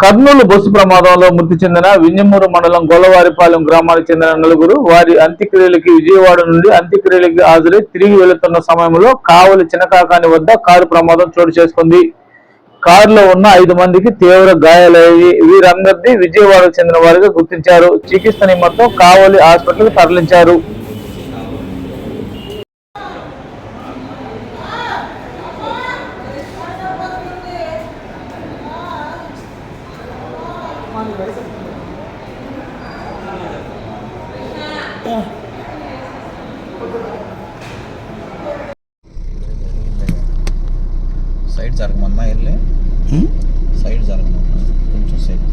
Kurnool bus ప్రమాదంలో మృతి చెందిన వింజమూరు మండలం గొల్లవారిపాలెం గ్రామానికి చెందిన నలుగురు. వారి అంత్యక్రియలకి విజయవాడ నుండి అంత్యక్రియలకి హాజరై తిరిగి వెళుతున్న సమయంలో కావలి చిన్నకాకాని వద్ద కారు ప్రమాదం చోటు చేసుకుంది. కారులో ఉన్న ఐదు మందికి తీవ్ర గాయాలయ్యాయి వీరందరినీ విజయవాడకు చెందిన వారిగా గుర్తించారు. చికిత్స నిమిత్తం కావలి హాస్పిటల్కి తరలించారు. సైడ్ జరగమన్నా వెళ్ళి సైడ్ జరగమన్నా కొంచెం సైడ్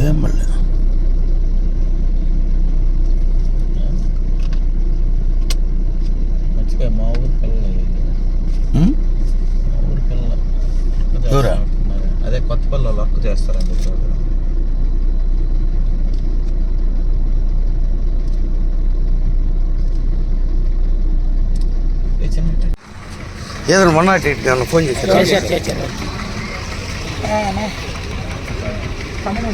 ఏం మళ్ళీ చేస్తున్నారు. అదే కొత్త పిల్లలు వర్క్ ఏ చిన్న ఏదైనా వన్ నాట్ ఎయిట్ కానీ ఫోన్ చేశారు? ఫోటోలు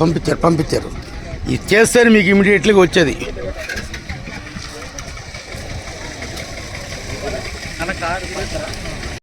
పంపించారు పంపించారు ఇది చేస్తే మీకు ఇమీడియట్లీగా వచ్చేది. ನನ್ನ ಕಾರ್